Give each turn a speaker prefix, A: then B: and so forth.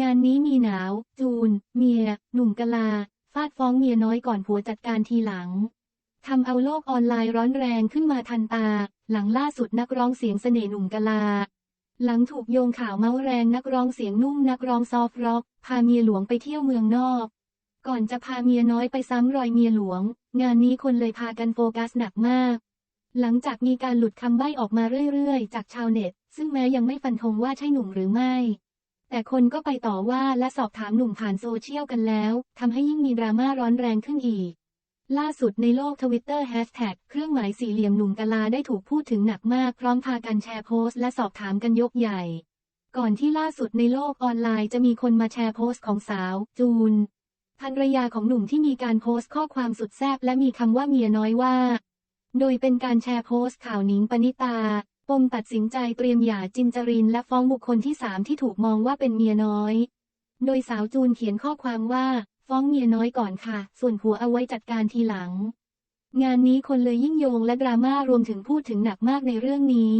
A: งานนี้มีหนาว จูน เมีย หนุ่มกะลา ฟาดฟ้องเมียน้อยก่อนผัวจัดการทีหลัง ทำเอาโลกออนไลน์ร้อนแรงขึ้นมาทันตา หลังล่าสุดนักร้องเสียงเสน่ห์หนุ่มกะลา หลังถูกโยงข่าวเมาแรงนักร้องเสียงนุ่มนักร้องซอฟต์ร็อก พาเมียหลวงไปเที่ยวเมืองนอก ก่อนจะพาเมียน้อยไปซ้ำรอยเมียหลวง งานนี้คนเลยพากันโฟกัสหนักมาก หลังจากมีการหลุดคำใบ้ออกมาเรื่อยๆ จากชาวเน็ต ซึ่งแม้ยังไม่ฟันธงว่าใช่หนุ่มหรือไม่ แต่คนก็ไปต่อว่าและสอบถามหนุ่มผ่านโซเชียลกันแล้วทำให้ยิ่งมีดราม่าร้อนแรงขึ้นอีก ล่าสุดในโลกทวิตเตอร์แฮชแท็กเครื่องหมายสี่เหลี่ยมหนุ่มกะลาได้ถูกพูดถึงหนักมากพร้อมพากันแชร์โพสต์และสอบถามกันยกใหญ่ ก่อนที่ล่าสุดในโลกออนไลน์จะมีคนมาแชร์โพสต์ของสาว จูนภรรยาของหนุ่มที่มีการโพสต์ข้อความสุดแซ่บและมีคำว่าเมียน้อยว่า โดยเป็นการแชร์โพสต์ข่าวหนิงปณิตา ปมตัดสินใจเตรียมหย่าจินจรินและฟ้องบุคคลที่สามที่ถูกมองว่าเป็นเมียน้อย โดยสาวจูนเขียนข้อความว่า ฟ้องเมียน้อยก่อนค่ะ ส่วนหัวเอาไว้จัดการทีหลัง งานนี้คนเลยยิ่งโยงและดราม่ารวมถึงพูดถึงหนักมากในเรื่องนี้